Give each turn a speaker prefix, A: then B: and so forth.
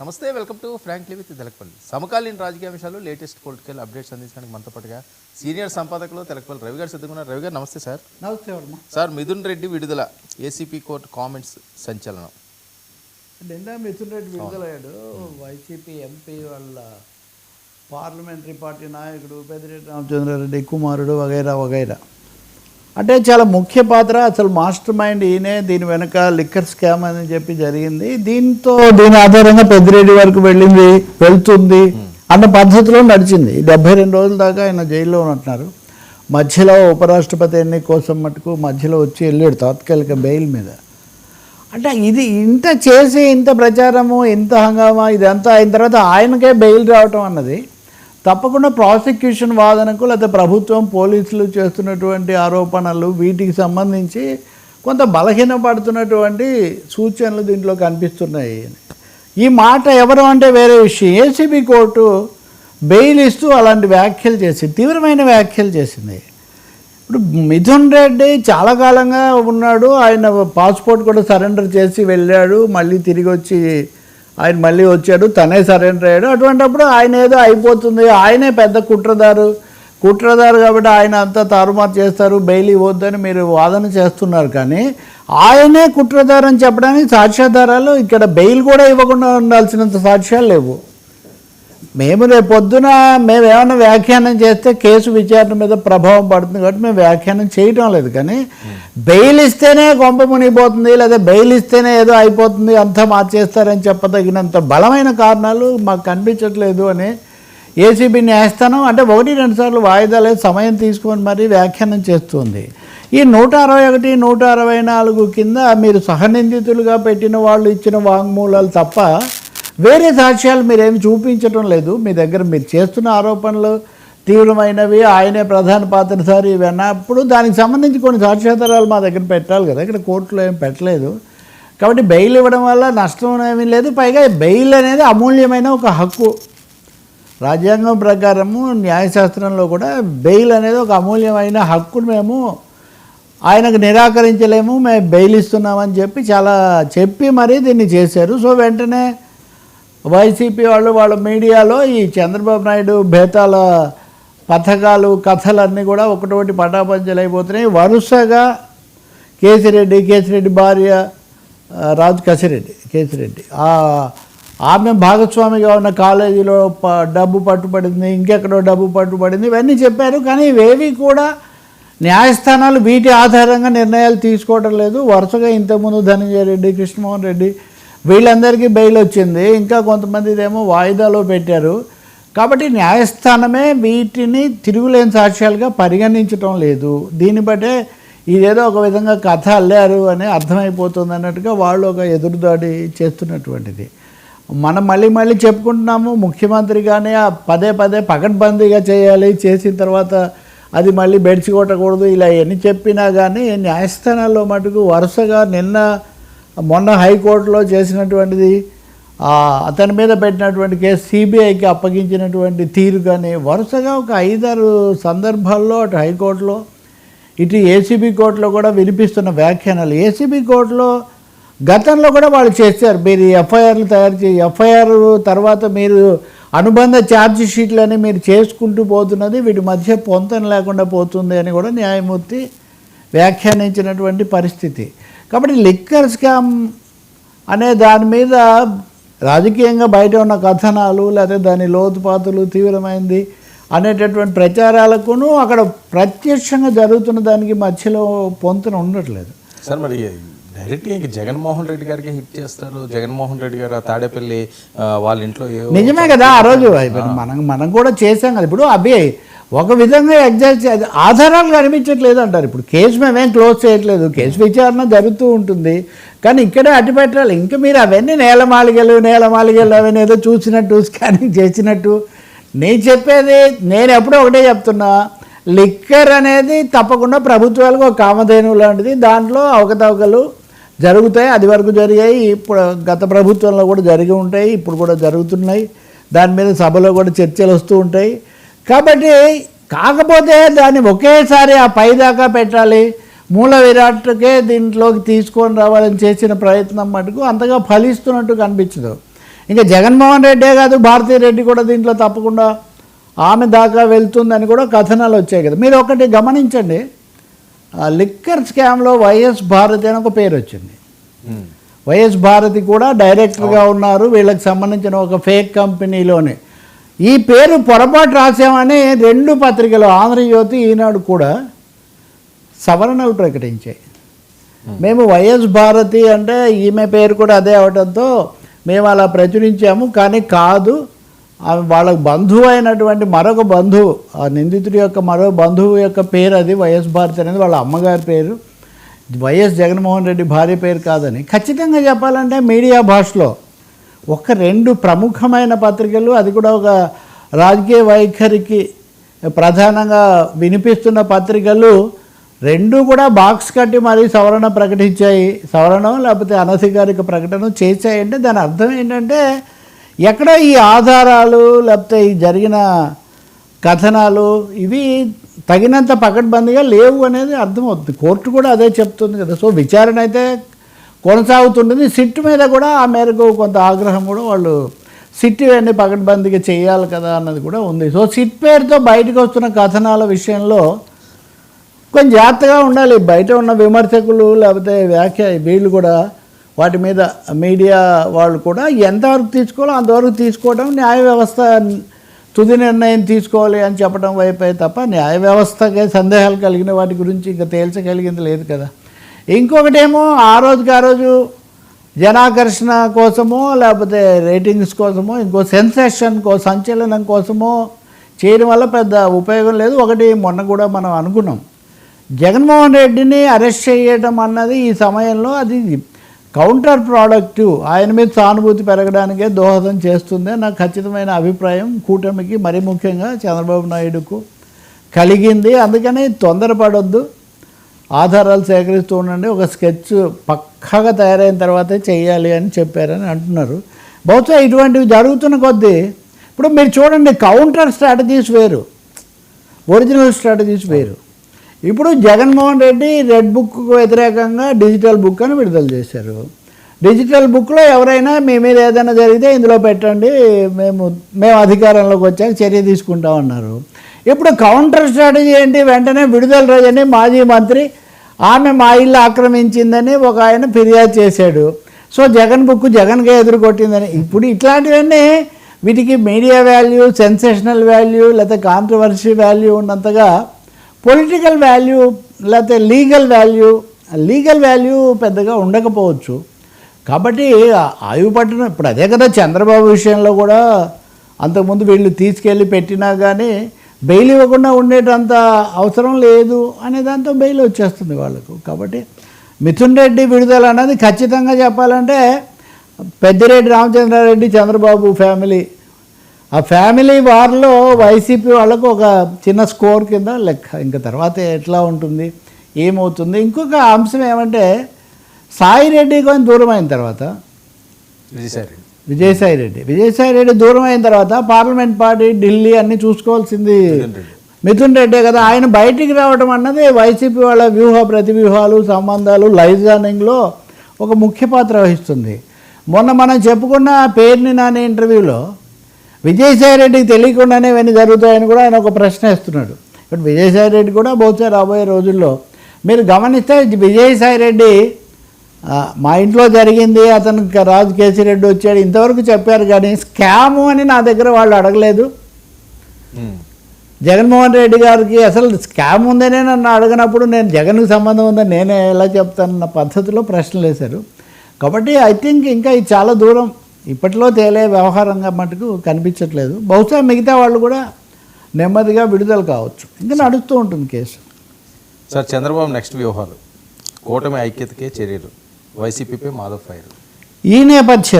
A: నమస్తే welcome to frankly with Telakapalli. సమకాలీన రాజకీయ అంశాలు లేటెస్ట్ పొలిటికల్ అప్డేట్స్ అందించడానికి మనతో పాటుగా సీనియర్ సంపాదకులు తెలకపల్లి రవి గారు సిద్ధంగా రవి గారు నమస్తే సార్.
B: నమస్తే వర్మ
A: సార్ మిథున్ రెడ్డి విడుదల ఏసీపీ కోర్టు కామెంట్స్ సంచలనం.
B: నిన్న మిథున్ రెడ్డి విడుదలయ్యాడు. వైసీపీ ఎంపీ వాళ్ళ పార్లమెంటరీ పార్టీ నాయకుడు పెద్దిరెడ్డి రామచంద్రారెడ్డి కుమారుడు వగైరా వగైరా. అంటే చాలా ముఖ్య పాత్ర అసలు మాస్టర్ మైండ్ ఈయనే దీని వెనక లిక్కర్ స్కామ్ అని చెప్పి జరిగింది. దీంతో దీని ఆధారంగా పెద్దిరెడ్డి వరకు వెళ్ళింది వెళ్తుంది అన్న పద్ధతిలో నడిచింది. డెబ్బై రెండు రోజుల దాకా ఆయన జైల్లో ఉంటున్నారు మధ్యలో ఉపరాష్ట్రపతి ఎన్నిక కోసం మటుకు మధ్యలో వచ్చి వెళ్ళాడు తాత్కాలిక బెయిల్ మీద. అంటే ఇది ఇంత చేసి ఇంత ప్రచారము ఇంత హంగామా ఇదంతా అయిన తర్వాత ఆయనకే బెయిల్ రావటం అన్నది తప్పకుండా ప్రాసిక్యూషన్ వాదనకు లేకపోతే ప్రభుత్వం పోలీసులు చేస్తున్నటువంటి ఆరోపణలు వీటికి సంబంధించి కొంత బలహీనపడుతున్నటువంటి సూచనలు దీంట్లో కనిపిస్తున్నాయి. ఈ మాట ఎవరు అంటే వేరే విషయం. ఏసీబీ కోర్టు బెయిల్ ఇస్తూ అలాంటి వ్యాఖ్యలు చేసింది. తీవ్రమైన వ్యాఖ్యలు చేసింది. ఇప్పుడు మిథున్ రెడ్డి చాలా కాలంగా ఉన్నాడు. ఆయన పాస్పోర్ట్ కూడా సరెండర్ చేసి వెళ్ళాడు. మళ్ళీ తిరిగి వచ్చి ఆయన మళ్ళీ వచ్చాడు తనే సరెండర్ అయ్యాడు. అటువంటప్పుడు ఆయన ఏదో అయిపోతుంది. ఆయనే పెద్ద కుట్రదారు. కుట్రదారు కాబట్టి ఆయన అంతా తారుమారు చేస్తారు. బెయిల్ ఇవ్వద్దని మీరు వాదన చేస్తున్నారు కానీ ఆయనే కుట్రదారని చెప్పడానికి సాక్ష్యాధారాలు ఇక్కడ బెయిల్ కూడా ఇవ్వకుండా ఉండాల్సినంత సాక్ష్యాలు లేవు. మేము రేపు పొద్దున మేము ఏమైనా వ్యాఖ్యానం చేస్తే కేసు విచారణ మీద ప్రభావం పడుతుంది కాబట్టి మేము వ్యాఖ్యానం చేయటం లేదు. కానీ బెయిల్ ఇస్తేనే కొంప మునిగిపోతుంది లేదా బెయిల్ ఇస్తేనే ఏదో అయిపోతుంది అంతా మార్చేస్తారని చెప్పదగినంత బలమైన కారణాలు మాకు కనిపించట్లేదు అని ఏసీబీ న్యాయస్థానం అంటే ఒకటి రెండు సార్లు వాయిదాలే సమయం తీసుకొని మరీ వ్యాఖ్యానం చేస్తుంది. ఈ నూట అరవై ఒకటి నూట అరవై నాలుగు కింద మీరు సహనిందితులుగా పెట్టిన వాళ్ళు ఇచ్చిన వాంగ్మూలాలు తప్ప వేరే సాక్ష్యాలు మీరేమి చూపించడం లేదు. మీ దగ్గర మీరు చేస్తున్న ఆరోపణలు తీవ్రమైనవి. ఆయనే ప్రధాన పాత్రధారి ఇవి అన్నప్పుడు దానికి సంబంధించి కొన్ని సాక్ష్యాధారాలు మా దగ్గర పెట్టాలి కదా. ఇక్కడ కోర్టులో ఏం పెట్టలేదు. కాబట్టి బెయిల్ ఇవ్వడం వల్ల నష్టం ఏమీ లేదు. పైగా బెయిల్ అనేది అమూల్యమైన ఒక హక్కు. రాజ్యాంగం ప్రకారము న్యాయశాస్త్రంలో కూడా బెయిల్ అనేది ఒక అమూల్యమైన హక్కును మేము ఆయనకు నిరాకరించలేము. మేము బెయిల్ ఇస్తున్నామని చెప్పి చాలా చెప్పి మరీ దీన్ని చేశారు. సో వెంటనే వైసీపీ వాళ్ళు వాళ్ళ మీడియాలో ఈ చంద్రబాబు నాయుడు బేతాల పథకాలు కథలన్నీ కూడా ఒకటోటి పటాపంచలు అయిపోతున్నాయి వరుసగా కేసిరెడ్డి కేసిరెడ్డి భార్య రాజు కసిరెడ్డి కేసిరెడ్డి. ఆమె భాగస్వామిగా ఉన్న కాలేజీలో ప డబ్బు పట్టుబడింది ఇంకెక్కడో డబ్బు పట్టుబడింది ఇవన్నీ చెప్పారు. కానీ ఇవేవి కూడా న్యాయస్థానాలు వీటి ఆధారంగా నిర్ణయాలు తీసుకోవడం లేదు. వరుసగా ఇంతకుముందు ధనంజయ రెడ్డి కృష్ణమోహన్ రెడ్డి వీళ్ళందరికీ బెయిల్ వచ్చింది. ఇంకా కొంతమందిదేమో వాయిదాలో పెట్టారు. కాబట్టి న్యాయస్థానమే వీటిని తిరుగులేని సాక్ష్యాలుగా పరిగణించటం లేదు. దీన్ని బట్టే ఇదేదో ఒక విధంగా కథ అల్లారు అని అర్థమైపోతుంది అన్నట్టుగా వాళ్ళు ఒక ఎదురుదాడి చేస్తున్నటువంటిది. మనం మళ్ళీ మళ్ళీ చెప్పుకుంటున్నాము ముఖ్యమంత్రిగానే ఆ పదే పదే పకడ్బందీగా చేయాలి చేసిన తర్వాత అది మళ్ళీ బెడిచి కొట్టకూడదు ఇలా ఎన్ని చెప్పినా కానీ న్యాయస్థానాల్లో మటుకు వరుసగా నిన్న మొన్న హైకోర్టులో చేసినటువంటిది అతని మీద పెట్టినటువంటి కేసు సిబిఐకి అప్పగించినటువంటి తీరు కానీ వరుసగా ఒక ఐదారు సందర్భాల్లో అటు హైకోర్టులో ఇటు ఏసీబీ కోర్టులో కూడా వినిపిస్తున్న వ్యాఖ్యానాలు. ఏసీబీ కోర్టులో గతంలో కూడా వాళ్ళు చేశారు. మీరు ఎఫ్ఐఆర్లు తయారు చే ఎఫ్ఐఆర్ తర్వాత మీరు అనుబంధ ఛార్జ్ షీట్లని మీరు చేసుకుంటూ పోతున్నది వీటి మధ్య పొంతన లేకుండా పోతుంది అని కూడా న్యాయమూర్తి వ్యాఖ్యానించినటువంటి పరిస్థితి. కాబట్టి లిక్కర్ స్కామ్ అనే దాని మీద రాజకీయంగా బయట ఉన్న కథనాలు లేకపోతే దాని లోతుపాతులు తీవ్రమైంది అనేటటువంటి ప్రచారాలకును అక్కడ ప్రత్యక్షంగా జరుగుతున్న దానికి మధ్యలో పొంతన ఉండట్లేదు.
A: సార్ మరి డైరెక్ట్గా ఇంక జగన్మోహన్ రెడ్డి గారికి హిట్ చేస్తారు. జగన్మోహన్ రెడ్డి గారు ఆ తాడేపల్లి వాళ్ళ ఇంట్లో
B: నిజమే కదా ఆ రోజు మనం మనం కూడా చేసాం కదా. ఇప్పుడు అవి ఒక విధంగా ఎగ్జాక్ట్ ఆధారాలు కనిపించట్లేదు అంటారు. ఇప్పుడు కేసు మేమేం క్లోజ్ చేయట్లేదు. కేసు విచారణ జరుగుతూ ఉంటుంది. కానీ ఇక్కడే అటు పెట్టాలి. ఇంకా మీరు అవన్నీ నేలమాలిగలు నేలమాలిగలు అవన్నీ ఏదో చూసినట్టు స్కానింగ్ చేసినట్టు. నేను చెప్పేది నేను ఎప్పుడో ఒకటే చెప్తున్నా. లిక్కర్ అనేది తప్పకుండా ప్రభుత్వాలకు ఒక కామధేను లాంటిది. దాంట్లో అవకతవకలు జరుగుతాయి. అది వరకు జరిగాయి. ఇప్పుడు గత ప్రభుత్వంలో కూడా జరిగి ఉంటాయి. ఇప్పుడు కూడా జరుగుతున్నాయి. దాని మీద సభలో కూడా చర్చలు వస్తూ ఉంటాయి. కాబట్టి కాకపోతే దాన్ని ఒకేసారి ఆ పై దాకా పెట్టాలి. మూల విరాట్కే దీంట్లోకి తీసుకొని రావాలని చేసిన ప్రయత్నం మటుకు అంతగా ఫలిస్తున్నట్టు కనిపించదు. ఇంకా జగన్మోహన్ రెడ్డే కాదు భారతీ రెడ్డి కూడా దీంట్లో తప్పకుండా ఆమె దాకా వెళ్తుందని కూడా కథనాలు వచ్చాయి కదా. మీరు ఒకటి గమనించండి. ఆ లిక్కర్ స్కామ్లో వైఎస్ భారతి అని ఒక పేరు వచ్చింది. వైఎస్ భారతి కూడా డైరెక్టర్గా ఉన్నారు. వీళ్ళకి సంబంధించిన ఒక ఫేక్ కంపెనీలోనే. ఈ పేరు పొరపాటు రాసామని రెండు పత్రికలు ఆంధ్రజ్యోతి ఈనాడు కూడా సవరణలు ప్రకటించాయి. మేము వైఎస్ భారతి అంటే ఈమె పేరు కూడా అదే అవడంతో మేము అలా ప్రచురించాము కానీ కాదు ఆమె వాళ్ళ బంధువు అయినటువంటి మరొక బంధువు ఆ నిందితుడి యొక్క మరో బంధువు యొక్క పేరు అది వైఎస్ భారతి అనేది వాళ్ళ అమ్మగారి పేరు. వైఎస్ జగన్మోహన్ రెడ్డి భార్య పేరు కాదని ఖచ్చితంగా చెప్పాలంటే మీడియా భాషలో ఒక రెండు ప్రముఖమైన పత్రికలు అది కూడా ఒక రాజకీయ వైఖరికి ప్రధానంగా వినిపిస్తున్న పత్రికలు రెండు కూడా బాక్స్ కట్టి మరీ సవరణ ప్రకటించాయి. సవరణం లేకపోతే అనధికారిక ప్రకటన చేశాయంటే దాని అర్థం ఏంటంటే ఎక్కడ ఈ ఆధారాలు లేకపోతే ఈ జరిగిన కథనాలు ఇవి తగినంత పకడ్బందీగా లేవు అనేది అర్థమవుతుంది. కోర్టు కూడా అదే చెప్తుంది కదా. సో విచారణ అయితే కొనసాగుతుంటుంది. సిట్ మీద కూడా ఆ మేరకు కొంత ఆగ్రహం కూడా వాళ్ళు సిట్ ఇవన్నీ పకడ్బందీగా చేయాలి కదా అన్నది కూడా ఉంది. సో సిట్ పేరుతో బయటకు వస్తున్న కథనాల విషయంలో కొంచెం జాగ్రత్తగా ఉండాలి. బయట ఉన్న విమర్శకులు లేకపోతే వ్యాఖ్య వీళ్ళు కూడా వాటి మీద మీడియా వాళ్ళు కూడా ఎంతవరకు తీసుకోవాలో అంతవరకు తీసుకోవడం న్యాయ వ్యవస్థ తుది నిర్ణయం తీసుకోవాలి అని చెప్పడం వైపే తప్ప న్యాయ వ్యవస్థకే సందేహాలు కలిగిన వాటి గురించి ఇంకా తేల్చగలిగింది లేదు కదా. ఇంకొకటేమో ఆ రోజుకి ఆ రోజు జనాకర్షణ కోసమో లేకపోతే రేటింగ్స్ కోసమో ఇంకో సెన్సేషన్ కో సంచలనం కోసమో చేయడం వల్ల పెద్ద ఉపయోగం లేదు. ఒకటి మొన్న కూడా మనం అనుకున్నాం. జగన్మోహన్ రెడ్డిని అరెస్ట్ చేయడం అన్నది ఈ సమయంలో అది కౌంటర్ ప్రోడక్ట్. ఆయన మీద సానుభూతి పెరగడానికే దోహదం చేస్తుంది నాకు ఖచ్చితమైన అభిప్రాయం కూటమికి మరీ ముఖ్యంగా చంద్రబాబు నాయుడుకు కలిగింది. అందుకని తొందరపడొద్దు. ఆధారాలు సేకరిస్తూ ఉండండి ఒక స్కెచ్ పక్కాగా తయారైన తర్వాతే చేయాలి అని చెప్పారని అంటున్నారు. బహుశా ఇటువంటివి జరుగుతున్న కొద్దీ ఇప్పుడు మీరు చూడండి కౌంటర్ స్ట్రాటజీస్ వేరు ఒరిజినల్ స్ట్రాటజీస్ వేరు. ఇప్పుడు జగన్మోహన్ రెడ్డి రెడ్ బుక్కు వ్యతిరేకంగా డిజిటల్ బుక్ అని విడుదల చేశారు. డిజిటల్ బుక్లో ఎవరైనా మీ మీద ఏదైనా జరిగితే ఇందులో పెట్టండి మేము మేము అధికారంలోకి వచ్చాక చర్య తీసుకుంటామన్నారు. ఇప్పుడు కౌంటర్ స్ట్రాటజీ ఏంటి? వెంటనే విడుదల రజని మాజీ మంత్రి ఆమె మా ఇల్లు ఆక్రమించిందని ఒక ఆయన ఫిర్యాదు చేశాడు. సో జగన్ బుక్ జగన్గా ఎదురుకొట్టిందని. ఇప్పుడు ఇట్లాంటివన్నీ వీటికి మీడియా వాల్యూ సెన్సేషనల్ వాల్యూ లేకపోతే కాంట్రవర్సీ వాల్యూ ఉన్నంతగా పొలిటికల్ వాల్యూ లేకపోతే లీగల్ వాల్యూ లీగల్ వాల్యూ పెద్దగా ఉండకపోవచ్చు. కాబట్టి ఆయువు పట్టిన ఇప్పుడు అదే కదా చంద్రబాబు విషయంలో కూడా అంతకుముందు వీళ్ళు తీసుకెళ్ళి పెట్టినా కానీ బెయిల్ ఇవ్వకుండా ఉండేటంత అవసరం లేదు అనే దాంతో బెయిల్ వచ్చేస్తుంది వాళ్ళకు. కాబట్టి మిథున్ రెడ్డి విడుదల అన్నది ఖచ్చితంగా చెప్పాలంటే పెద్దిరెడ్డి రామచంద్రారెడ్డి చంద్రబాబు ఫ్యామిలీ. ఆ ఫ్యామిలీ వార్లో వైసీపీ వాళ్ళకు ఒక చిన్న స్కోర్ కింద లెక్క. ఇంకా తర్వాత ఎట్లా ఉంటుంది ఏమవుతుంది? ఇంకొక అంశం ఏమంటే సాయి రెడ్డి కొంచెం దూరం అయిన తర్వాత.
A: విజయసాయి
B: విజయసాయి రెడ్డి విజయసాయి రెడ్డి దూరం అయిన తర్వాత పార్లమెంట్ పార్టీ ఢిల్లీ అన్ని చూసుకోవాల్సింది
A: మిథున్ రెడ్డి.
B: కదా. ఆయన బయటికి రావడం అన్నది వైసీపీ వాళ్ళ వ్యూహ ప్రతివ్యూహాలు సంబంధాలు లైజానింగ్లో ఒక ముఖ్య పాత్ర వహిస్తుంది. మొన్న మనం చెప్పుకున్న పేరుని నాని ఇంటర్వ్యూలో విజయసాయి రెడ్డికి తెలియకుండానే ఇవన్నీ జరుగుతాయని కూడా ఆయన ఒక ప్రశ్న వేస్తున్నాడు. ఇప్పుడు విజయసాయి రెడ్డి కూడా బహుశా రాబోయే రోజుల్లో మీరు గమనిస్తే విజయసాయి రెడ్డి మా ఇంట్లో జరిగింది అతను రాజు కేసిరెడ్డి వచ్చాడు. ఇంతవరకు చెప్పారు కానీ స్కాము అని నా దగ్గర వాళ్ళు అడగలేదు. జగన్మోహన్ రెడ్డి గారికి అసలు స్కామ్ ఉందనే నన్ను అడగనప్పుడు నేను జగన్కి సంబంధం ఉందని నేనే ఎలా చెప్తానన్న పద్ధతిలో ప్రశ్నలు వేశారు. కాబట్టి ఐ థింక్ ఇంకా ఇది చాలా దూరం. ఇప్పట్లో తేలే వ్యవహారంగా మటుకు కనిపించట్లేదు. బహుశా మిగతా వాళ్ళు కూడా నెమ్మదిగా విడుదల కావచ్చు. ఇంకా నడుస్తూ ఉంటుంది కేసు.
A: సార్ చంద్రబాబు నెక్స్ట్ వ్యూహాలు. కూటమి ఐక్యతకే చర్యలు. వైసీపీపై మాధవ్ ఫైర్.
B: ఈ నేపథ్యం